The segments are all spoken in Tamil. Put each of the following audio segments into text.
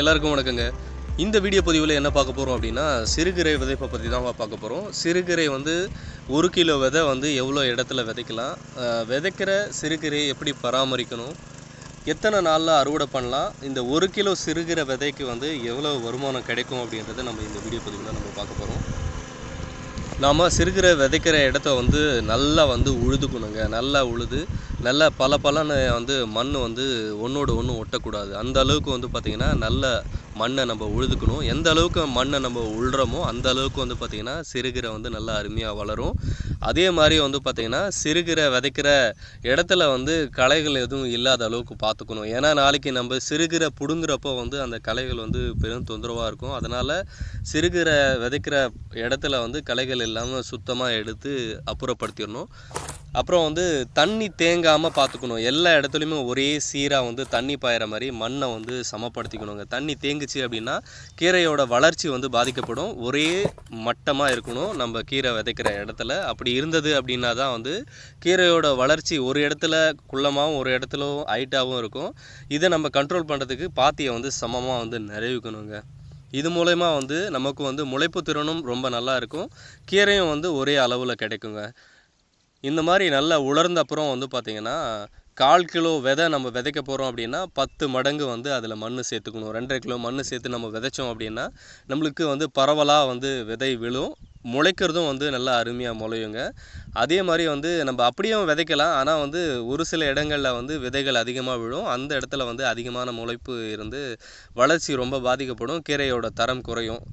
எல்லாருக்கும் வணக்கங்க. இந்த வீடியோ பதிவில் என்ன பார்க்க போகிறோம் அப்படின்னா சிறுகிரை விதைப்பை பற்றி தான் பார்க்க போகிறோம் சிறுகிரை வந்து ஒரு கிலோ விதை வந்து எவ்வளோ இடத்துல விதைக்கலாம்? விதைக்கிற சிறுகீரையை எப்படி பராமரிக்கணும்? எத்தனை நாளில் அறுவடை பண்ணலாம்? இந்த ஒரு கிலோ சிறுகிற விதைக்கு வந்து எவ்வளோ வருமானம் கிடைக்கும் அப்படின்றத நம்ம இந்த வீடியோ பதிவில் நம்ம பார்க்க போகிறோம் நாம் சிறுகிற விதைக்கிற இடத்த வந்து நல்லா வந்து உழுதுக்கணுங்க. நல்லா உழுது நல்ல பல பலன்னு வந்து மண் வந்து ஒன்றோடு ஒன்று ஒட்டக்கூடாது. அந்த அளவுக்கு வந்து பார்த்திங்கன்னா நல்ல மண்ணை நம்ம உழுதுக்கணும். எந்த அளவுக்கு மண்ணை நம்ம உழுறோமோ அந்த அளவுக்கு வந்து பார்த்திங்கன்னா சிறுகீரை வந்து நல்லா அருமையாக வளரும். அதே மாதிரி வந்து பார்த்திங்கன்னா சிறுகீரை விதைக்கிற இடத்துல வந்து களைகள் எதுவும் இல்லாத அளவுக்கு பார்த்துக்கணும் ஏன்னா நாளைக்கு நம்ம சிறுகீரை பிடுங்குறப்போ வந்து அந்த களைகள் வந்து பெரும் தொந்தரவாக இருக்கும். அதனால் சிறுகிற விதைக்கிற இடத்துல வந்து களைகள் இல்லாமல் சுத்தமாக எடுத்து அப்புறப்படுத்திடணும். அப்புறம் வந்து தண்ணி தேங்காமல் பார்த்துக்கணும் எல்லா இடத்துலையுமே ஒரே சீராக வந்து தண்ணி பாயிற மாதிரி மண்ணை வந்து சமப்படுத்திக்கணுங்க. தண்ணி தேங்குச்சு அப்படின்னா கீரையோட வளர்ச்சி வந்து பாதிக்கப்படும். ஒரே மட்டமாக இருக்கணும். நம்ம கீரை விதைக்கிற இடத்துல. அப்படி இருந்தது அப்படின்னா தான் வந்து கீரையோட வளர்ச்சி ஒரு இடத்துல குள்ளமாகவும் ஒரு இடத்துல ஹைட்டாகவும் இருக்கும். இதை நம்ம கண்ட்ரோல் பண்ணுறதுக்கு பாத்தியை வந்து சமமாக வந்து நிறைவிக்கணுங்க. இது மூலயமா வந்து நமக்கு வந்து முளைப்பு திறனும் ரொம்ப நல்லா இருக்கும். கீரையும் வந்து ஒரே அளவில் கிடைக்குங்க. இந்த மாதிரி நல்லா உலர்ந்த அப்புறம் வந்து பார்த்திங்கன்னா கால் கிலோ விதை நம்ம விதைக்க போகிறோம் அப்படின்னா பத்து மடங்கு வந்து அதில் மண் சேர்த்துக்கணும். ரெண்டரை கிலோ மண் சேர்த்து நம்ம விதைச்சோம் அப்படின்னா நம்மளுக்கு வந்து பரவலாக வந்து விதை விழும். முளைக்கிறதும் வந்து நல்லா அருமையாக முளையுங்க. அதே மாதிரி வந்து நம்ம அப்படியும் விதைக்கலாம். ஆனால் வந்து ஒரு சில இடங்களில் வந்து விதைகள் அதிகமாக விழும். அந்த இடத்துல வந்து அதிகமான முளைப்பு இருந்து வளர்ச்சி ரொம்ப பாதிக்கப்படும். கீரையோட தரம் குறையும்.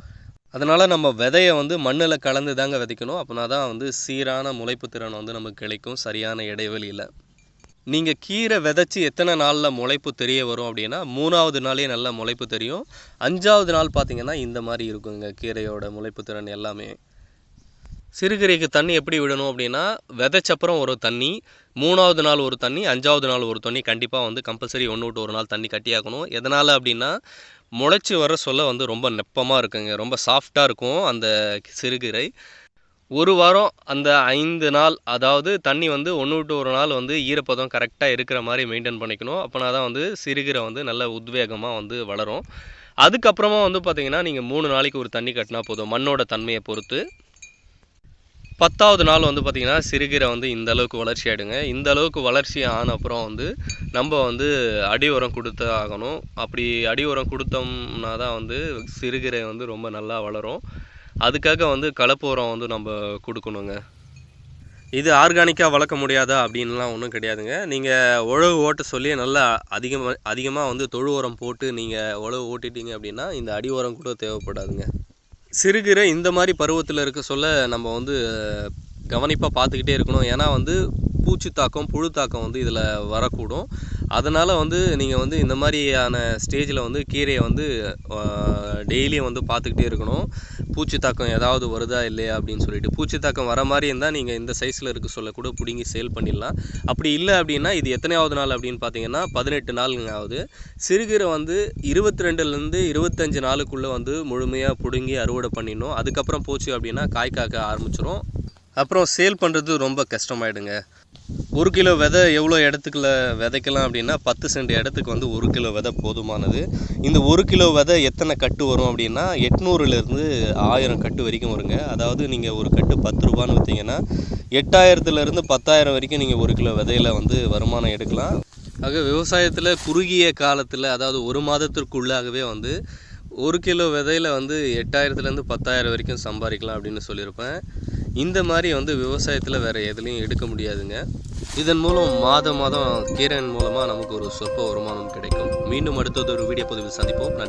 அதனால் நம்ம விதையை வந்து மண்ணில் கலந்து தாங்க விதைக்கணும். அப்படின்னா தான் வந்து சீரான முளைப்பு திறன் வந்து நமக்கு கிடைக்கும். சரியான இடைவெளியில். நீங்கள் கீரை விதைச்சி எத்தனை நாளில் முளைப்பு தெரிய வரும் அப்படின்னா மூணாவது நாளே நல்லா முளைப்பு தெரியும். அஞ்சாவது நாள் பார்த்தீங்கன்னா இந்த மாதிரி இருக்குங்க. கீரையோட முளைப்பு திறன் எல்லாமே. சிறுகீரைக்கு தண்ணி எப்படி விடணும் அப்படின்னா விதைச்சப்புறம் ஒரு தண்ணி மூணாவது நாள் ஒரு தண்ணி அஞ்சாவது நாள் ஒரு தண்ணி கண்டிப்பாக வந்து கம்பல்சரி ஒன்று விட்டு ஒரு நாள் தண்ணி கட்டியாக்கணும் எதனால் அப்படின்னா முளைச்சி வர சொல்ல வந்து ரொம்ப நெப்பமாக இருக்குங்க. ரொம்ப சாஃப்டாக இருக்கும் அந்த சிறுகீரை. ஒரு வாரம் அந்த ஐந்து நாள் அதாவது தண்ணி வந்து ஒன்று விட்டு ஒரு நாள் வந்து ஈரப்பதம் கரெக்டாக இருக்கிற மாதிரி மெயின்டைன் பண்ணிக்கணும். அப்போனா தான் வந்து சிறுகீரை வந்து நல்ல உத்வேகமாக வந்து வளரும். அதுக்கப்புறமா வந்து பார்த்திங்கன்னா நீங்கள் மூணு நாளைக்கு ஒரு தண்ணி கட்டினா போதும் மண்ணோட தன்மையை பொறுத்து. பத்தாவது நாள் வந்து பார்த்திங்கன்னா சிறுகீரை வந்து இந்த அளவுக்கு வளர்ச்சி ஆகிடுங்க இந்த அளவுக்கு வளர்ச்சி ஆன அப்புறம் வந்து நம்ம வந்து அடி உரம் கொடுத்து ஆகணும். அப்படி அடி உரம் கொடுத்தோம்னா தான் வந்து சிறுகீரை வந்து ரொம்ப நல்லா வளரும். அதுக்காக வந்து கலப்பு உரம் வந்து நம்ம கொடுக்கணுங்க. இது ஆர்கானிக்காக வளர்க்க முடியாதா அப்படின்லாம் ஒன்றும் கிடையாதுங்க. நீங்கள் உழவு ஓட்ட சொல்லி நல்லா அதிகமாக அதிகமாக வந்து தொழு உரம் போட்டு நீங்கள் உழவு ஓட்டிட்டீங்க அப்படின்னா இந்த அடி உரம் கூட தேவைப்படாதுங்க. சிறுகீரை இந்த மாதிரி பருவத்தில் இருக்க சொல்ல நம்ம வந்து கவனிப்பாக பார்த்துக்கிட்டே இருக்கணும். ஏன்னா வந்து பூச்சி தாக்கம் புழு தாக்கம் வந்து இதில் வரக்கூடும். அதனால் வந்து நீங்கள் வந்து இந்த மாதிரியான ஸ்டேஜில் வந்து கீரையை வந்து டெய்லியும் வந்து பார்த்துக்கிட்டே இருக்கணும். பூச்சி தாக்கம் ஏதாவது வருதா இல்லையா அப்படின்னு சொல்லிட்டு. பூச்சி தாக்கம் வர மாதிரி இருந்தால் நீங்கள் இந்த சைஸில் இருக்க சொல்ல கூட பிடுங்கி சேல் பண்ணிடலாம். அப்படி இல்லை அப்படின்னா இது எத்தனையாவது நாள் அப்படின்னு பார்த்தீங்கன்னா பதினெட்டு நாளுங்க ஆகுது சிறுகீரை வந்து இருபத்தி ரெண்டுலேருந்து இருபத்தஞ்சு நாளுக்குள்ளே வந்து முழுமையாக பிடுங்கி அறுவடை பண்ணிடணும். அதுக்கப்புறம் போச்சு அப்படின்னா காய் காக்க ஆரம்பிச்சிடும் அப்புறம் சேல் பண்ணுறது ரொம்ப கஷ்டமாயிடுங்க. ஒரு கிலோ விதை எவ்வளோ இடத்துக்குள்ள விதைக்கலாம் அப்படின்னா பத்து சென்ட் இடத்துக்கு வந்து ஒரு கிலோ விதை போதுமானது. இந்த ஒரு கிலோ விதை எத்தனை கட்டு வரும் அப்படின்னா எட்நூறுலேருந்து ஆயிரம் கட்டு வரைக்கும் வருங்க. அதாவது நீங்கள் ஒரு கட்டு பத்து ரூபான்னு விற்றீங்கன்னா எட்டாயிரத்துலேருந்து பத்தாயிரம் வரைக்கும் நீங்கள் ஒரு கிலோ விதையில் வந்து வருமானம் எடுக்கலாம். ஆக விவசாயத்தில் குறுகிய காலத்தில் அதாவது ஒரு மாதத்திற்குள்ளாகவே வந்து ஒரு கிலோ விதையில் வந்து எட்டாயிரத்துலேருந்து பத்தாயிரம் வரைக்கும் சம்பாதிக்கலாம் அப்படின்னு சொல்லியிருப்பேன். இந்த மாதிரி வந்து விவசாயத்தில் வேறு எதுலேயும் எடுக்க முடியாதுங்க. இதன் மூலம் மாதம் மாதம் கீரையின் மூலமாக நமக்கு ஒரு சொற்ப வருமானம் கிடைக்கும். மீண்டும் அடுத்தது ஒரு வீடியோ பதிவில் சந்திப்போம். நன்றி.